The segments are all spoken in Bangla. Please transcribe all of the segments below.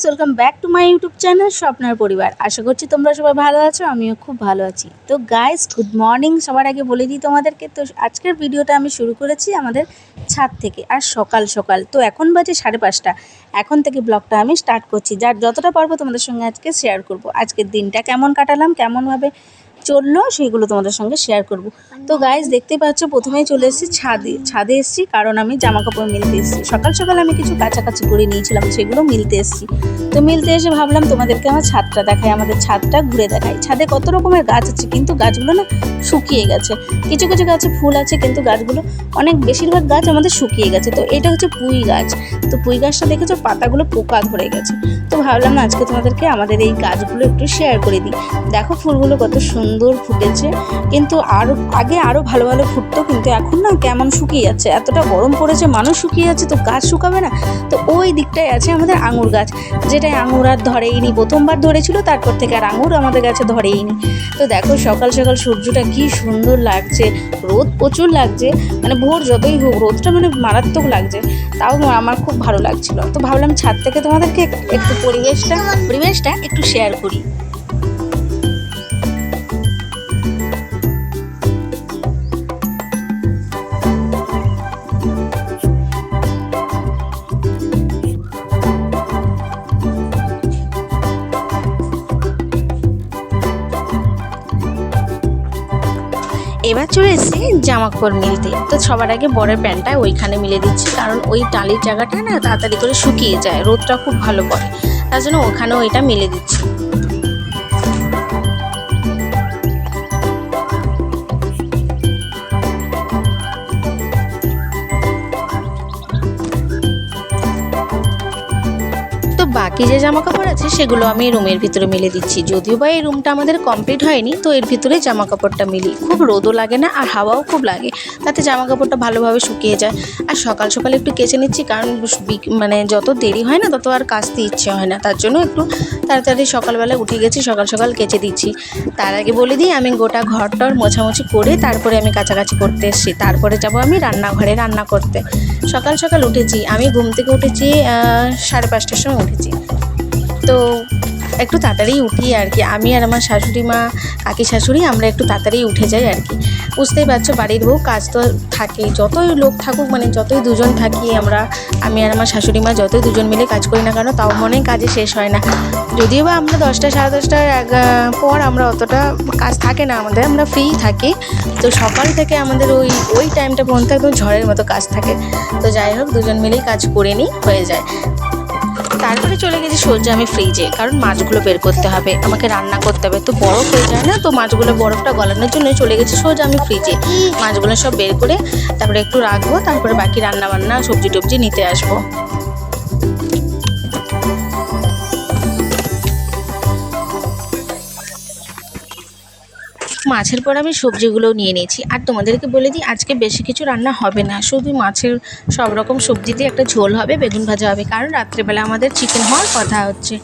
Guys welcome back to my YouTube channel স্বপ্নার পরিবার আশা করছি তোমরা সবাই ভালো আছো, আমিও খুব ভালো আছি। তো গাইজ গুড মর্নিং সবার আগে বলে দিই তোমাদেরকে, তো আজকের ভিডিওটা আমি শুরু করেছি আমাদের ছাদ থেকে, আর সকাল সকাল। তো এখন বাজে সাড়ে পাঁচটা, এখন থেকে ব্লগটা আমি স্টার্ট করছি, যার যতটা পারব তোমাদের সঙ্গে আজকে শেয়ার করব। আজকের দিনটা কেমন কাটালাম, কেমনভাবে চলল সেইগুলো তোমাদের সঙ্গে শেয়ার করব। তো গাইজ দেখতে পাচ্ছ, প্রথমেই চলে এসেছি ছাদে। ছাদে এসেছি কারণ আমি জামা কাপড় মিলতে এসেছি। সকাল সকাল আমি কিছু কাছাকাছি করে নিয়েছিলাম, সেগুলো মিলতে এসেছি। তো মিলতে এসে ভাবলাম তোমাদেরকে আমার ছাদটা দেখাই, আমাদের ছাদটা ঘুরে দেখাই। ছাদে কত রকমের গাছ আছে, কিন্তু গাছগুলো না শুকিয়ে গেছে। কিছু কিছু গাছে ফুল আছে, কিন্তু গাছগুলো অনেক বেশিরভাগ গাছ আমাদের শুকিয়ে গেছে। তো এটা হচ্ছে পুঁই গাছ। তো পুঁই গাছটা দেখেছ, পাতাগুলো পোকা ধরে গেছে। তো ভাবলাম আজকে তোমাদেরকে আমাদের এই গাছগুলো একটু শেয়ার করে দিই। দেখো ফুলগুলো কত সুন্দর ফুটেছে। কিন্তু আরও আগে আরও ভালো ভালো ফুটতো, কিন্তু এখন না কেমন শুকিয়ে যাচ্ছে। এতটা গরম পড়েছে, মানুষ শুকিয়ে যাচ্ছে, তো গাছ শুকাবে না। তো ওই দিকটায় আছে আমাদের আঙুর গাছ। যেটাই আঙুর আর ধরেইনি, প্রথমবার ধরেছিল, তারপর থেকে আর আঙুর আমাদের গাছে ধরেইনি। তো দেখো সকাল সকাল সূর্যটা কি সুন্দর লাগছে, রোদ প্রচুর লাগছে মানে ভোর যতই হোক, রোদটা মানে মারাত্মক লাগছে। তাও আমার খুব ভালো লাগছিল। তো ভাবলাম ছাদ থেকে তোমাদেরকে একটু পরিবেশটা পরিবেশটা একটু শেয়ার করি। এবার চলে এসেছি জামা কাপড় মিলতে। তো সবার আগে বরের প্যান্টটা ওইখানে মিলে দিচ্ছি, কারণ ওই টালির জায়গাটা না তাড়াতাড়ি করে শুকিয়ে যায়, রোদটা খুব ভালো পড়ে। তার জন্য ওখানেও ওইটা মিলে দিচ্ছি। বাকি যে জামা কাপড় আছে সেগুলো আমি রুমের ভিতরে মিলে দিচ্ছি। যদিও বা এই রুমটা আমাদের কমপ্লিট হয়নি, তো এর ভিতরে জামা কাপড়টা মিলি। খুব রোদও লাগে না আর হাওয়াও খুব লাগে, তাতে জামা কাপড়টা ভালোভাবে শুকিয়ে যায়। আর সকাল সকাল একটু কেচে নিচ্ছি কারণ মানে যত দেরি হয় না তত আর কাচতে ইচ্ছে হয় না। তার জন্য একটু তাড়াতাড়ি সকালবেলা উঠে গেছি, সকাল সকাল কেচে দিচ্ছি। তার আগে বলে দিই, আমি গোটা ঘরটর মোছামুছি করে তারপরে আমি কাছাকাছি করতে এসেছি। তারপরে যাব আমি রান্নাঘরে রান্না করতে। সকাল সকাল উঠেছি, আমি ঘুম থেকে উঠেছি সাড়ে পাঁচটার সময় উঠেছি। তো একটু তাড়াতাড়ি উঠি আর কি। আমি আর আমার শাশুড়ি মা, কাকি শাশুড়ি আমরা একটু তাড়াতাড়ি উঠে যাই আর কি। বুঝতেই পারছ বাড়ির বউ, কাজ তো থাকেই। যতই লোক থাকুক মানে যতই দুজন থাকি আমরা, আমি আর আমার শাশুড়ি মা যতই দুজন মিলে কাজ করি না কেন, তাও মনে কাজে শেষ হয় না। যদিও বা আমরা দশটা, সাড়ে দশটার পর আমরা অতটা কাজ থাকে না আমাদের, আমরা ফ্রি থাকি। তো সকাল থেকে আমাদের ওই ওই টাইমটা পর্যন্ত একদম ঝড়ের মতো কাজ থাকে। তো যাই হোক, দুজন মিলেই কাজ করে নিই, হয়ে যায়। তারপরে চলে গেছি সোজা আমি ফ্রিজে কারণ মাছগুলো বের করতে হবে, আমাকে রান্না করতে হবে। তো বরফ হয়ে যায় না, তো মাছগুলো বরফটা গলানোর জন্য চলে গেছি সোজা আমি ফ্রিজে মাছগুলো সব বের করে তারপরে একটু রাখব, তারপরে বাকি রান্না বান্না সবজি টবজি নিতে আসব। মাছের পর আমি সবজিগুলো নিয়ে নিয়েছি। আর তোমাদেরকে বলে দিই, আজকে বেশি কিছু রান্না হবে না। শুধু মাছের সব রকম সবজি দিয়ে একটা ঝোল হবে, বেগুন ভাজা হবে। কারণ রাত্রেবেলা আমাদের চিকেন হওয়ার কথা হচ্ছে।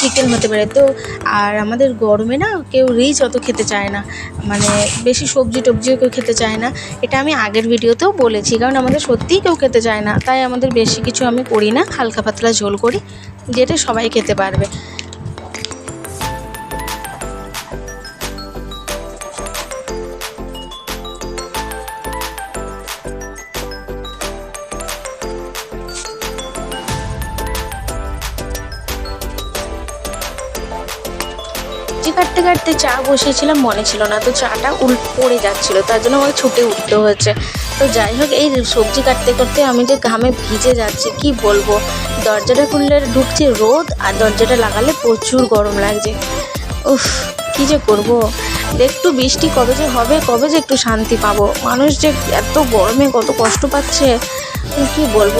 চিকেন হতে পারে তো, আর আমাদের গরমে না কেউ রিচ অত খেতে চায় না। মানে বেশি সবজি টবজিও কেউ খেতে চায় না। এটা আমি আগের ভিডিওতেও বলেছি, কারণ আমাদের সত্যিই কেউ খেতে চায় না। তাই আমাদের বেশি কিছু আমি করি না, হালকা পাতলা ঝোল করি, যেটা সবাই খেতে পারবে। কাটতে চা বসিয়েছিলাম, মনে ছিল না। তো চাটা উল, পড়ে যাচ্ছিল, তার জন্য আমাকে ছুটে উঠতে হয়েছে। তো যাই হোক, এই সবজি কাটতে করতে আমি যে ঘামে ভিজে যাচ্ছি, কি বলব? দরজাটা খুললে ঢুকছে রোদ, আর দরজাটা লাগালে প্রচুর গরম লাগছে। উফ, কী যে করব? একটু বৃষ্টি কবে যে হবে, কবে যে একটু শান্তি পাবো? মানুষ যে এত গরমে কত কষ্ট পাচ্ছে, কি বলব?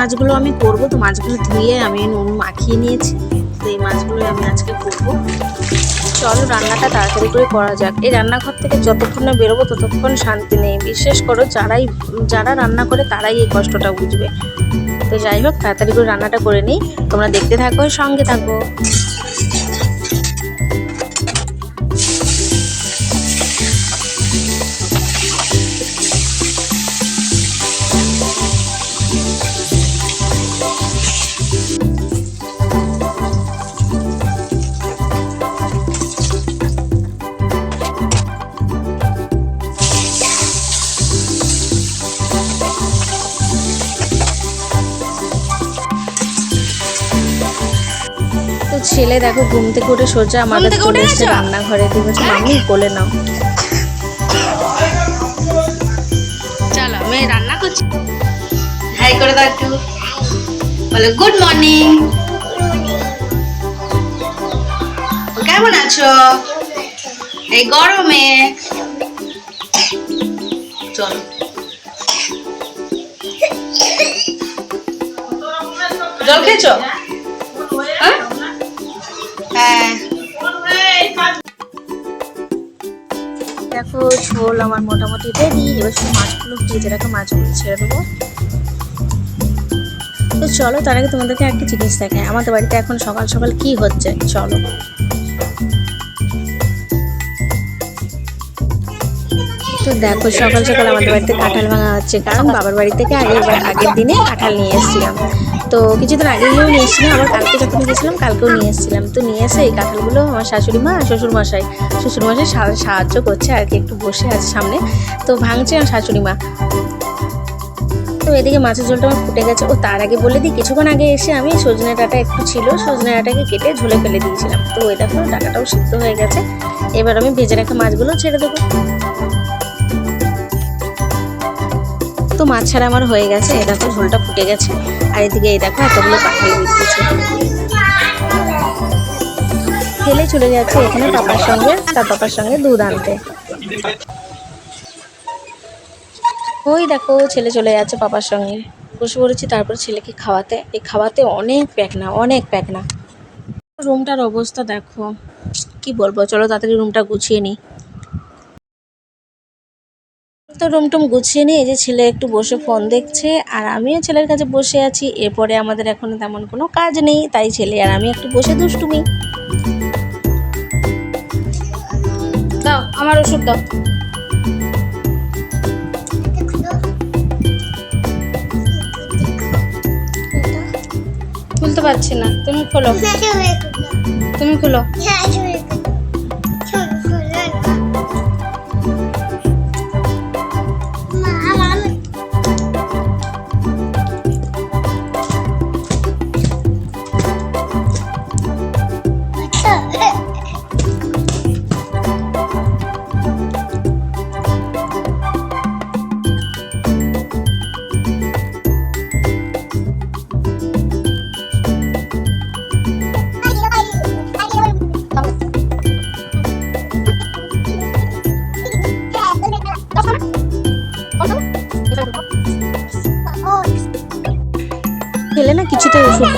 মাছগুলো আমি করব। তো মাছগুলো ধুয়ে আমি নুন মাখিয়ে নিয়েছি। তো এই মাছগুলো আমি আজকে করব। চলো রান্নাটা তাড়াতাড়ি করে করা যাক। এই রান্নাঘর থেকে যতক্ষণ না বেরোবো, ততক্ষণ শান্তি নেই। বিশ্বাস করো, যারাই, যারা রান্না করে তারাই এই কষ্টটা বুঝবে। তো যাই হোক, তাড়াতাড়ি করে রান্নাটা করে নিই। তোমরা দেখতে থাকো, সঙ্গে থাকো। ছেলে দেখো ঘুম থেকে উঠে সোজা আমার কাছে থেকে চলে এসেছে রান্নাঘরে। দিয়ে বলছে মামি কোলে নাও। চলো আমি রান্না করছি। হাই করে দাও একটু। বলো গুড মর্নিং। কেমন আছো? এই গরমে। চলো। জল খেয়েছো? হ্যাঁ? দেখো, ঝোল আমার মোটামুটি রেডি এবার শুধু মাছগুলো ভেজে রাখা মাছগুলো ছেড়ে দেবো। তো চলো, তার আগে তোমাদেরকে একটা জিনিস দেখায় আমাদের বাড়িতে এখন সকাল সকাল কি হচ্ছে? চলো। তো দেখো, সকাল সকাল আমাদের বাড়িতে কাঁঠাল ভাঙা হচ্ছে। কারণ বাবার বাড়ি থেকে আগের আগের দিনে কাঁঠাল নিয়ে এসেছিলাম। তো কিছুদিন আগেও নিয়ে এসেছিলাম, আবার কালকে যখন গেছিলাম, কালকেও নিয়ে এসেছিলাম। তো নিয়ে এসে এই কাঁঠালগুলো আমার শাশুড়ি মা আর শ্বশুর মশাই শ্বশুর মশাই সা- সাহায্য করছে আর কি, একটু বসে আছে সামনে। তো ভাঙছে আমার শাশুড়ি মা। তো এদিকে মাছের ঝোলটা আমার ফুটে গেছে। ও তার আগে বলে দিই, কিছুক্ষণ আগে এসে আমি সজনে ডাঁটা একটু ছিল, সজনে ডাঁটাকে কেটে ঝোলে ফেলে দিয়েছিলাম। তো ওই দেখো ডাঁটাটাও সিদ্ধ হয়ে গেছে। এবার আমি ভেজে রাখা মাছগুলো ছেড়ে দেবো। তো মাছ ছাড়া আমার হয়ে গেছে। এই দেখো ঝোলটা ফুটে গেছে। আর এদিকে এই দেখো এতগুলো কাঁঠাল বেরিয়েছে ফেলে চলে যাচ্ছে এখানে পাপার সঙ্গে, তার পাপার সঙ্গে দুধ আনতে। ওই দেখো, ছেলে চলে যাচ্ছে পাপার সঙ্গে। বসে পড়েছি তারপর ছেলেকে খাওয়াতে। এই খাওয়াতে অনেক প্যাকনা অনেক প্যাকনা। রুমটার অবস্থা দেখো। কি বলব? চলো তাড়াতাড়ি রুমটা গুছিয়ে নিই। তো রুম টুম গুছিয়ে নিয়ে এই যে ছেলে একটু বসে ফোন দেখছে, আর আমিও ছেলের কাছে বসে আছি। এরপরে আমাদের এখন তেমন কোনো কাজ নেই, তাই ছেলে আর আমি একটু বসে দুষ্টুমি। দাও, আমার ওষুধ দাও। খুলতে পারছি না, তুমি খোলো। তুমি খোলো। ছেলে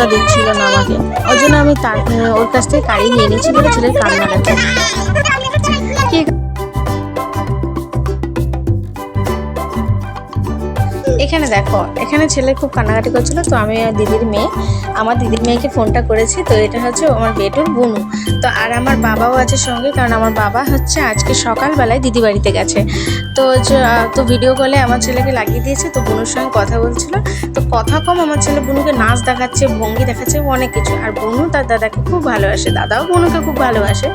ওষুধটা দিচ্ছিল না আমাকে। ওই জন্য আমি তার ওর কাছ থেকে কাড়ি নিয়ে নিয়েছি বলে ছেলের কান্না এখানে দেখো, এখানে ছেলে খুব কান্নাকাটি করছিল, তো আমি দিদির মেয়ে, আমার দিদির মেয়েকে ফোনটা করেছি, তো এটা হচ্ছে আমার বেটুর বুনু। তো আর আমার বাবাও আছে সঙ্গে, কারণ আমার বাবা হচ্ছে আজকে সকালবেলায় দিদি বাড়িতে গেছে। তো তো ভিডিও কলে আমার ছেলেকে লাগিয়ে দিয়েছে, তো বুনুর সঙ্গে কথা বলছিল। তো কথা কম আমার ছেলে বুনুকে নাচ দেখাচ্ছে, ভঙ্গি দেখাচ্ছে, অনেক কিছু। আর বুনু তার দাদাকে খুব ভালোবাসে, দাদাও বুনুকে খুব ভালোবাসে।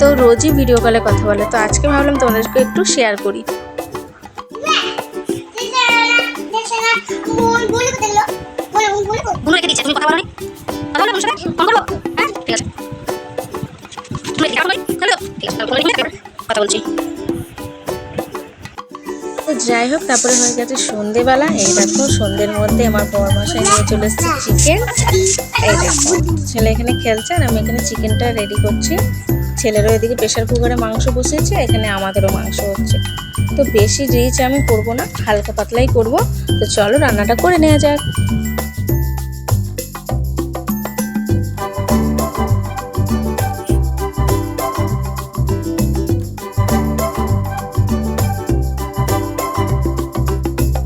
তো রোজই ভিডিও কলে কথা বলে। তো আজকে ভাবলাম তোমাদেরকে একটু শেয়ার করি। বুনু রেখে দিচ্ছে? তুমি কথা বলো নি। কথা বলো বুনুর সাথে? ফোন করব হ্যাঁ ঠিক আছে। তুমি রেখে রাখো হ্যালো ঠিক আছে তাহলে ফোন রেখে কথা বলছি। তো যাই হোক তারপরে হয়ে গেছে সন্ধেবেলা। এই দেখো সন্ধ্যের মধ্যে আমার বর মশাই নিয়ে চলে এসেছে চিকেন এই দেখো ছেলে এখানে খেলছে আর আমি এখানে চিকেনটা রেডি করছি। ছেলেরও এদিকে প্রেশার কুকারে মাংস বসিয়েছে এখানে আমাদেরও মাংস হচ্ছে। তো বেশি রিচ আমি করব না, হালকা পাতলাই করব। তো চলো রান্নাটা করে নেওয়া যাক।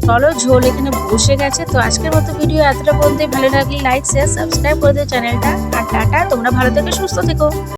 চলো ঝোল এখানে বসে গেছে, তো আজকের মতো ভিডিও এতটা বলতে ভালো লাগলে লাইক শেয়ার সাবস্ক্রাইব করে দিও চ্যানেলটা। আর টাটা, তোমরা ভালো থেকে, সুস্থ থেকো।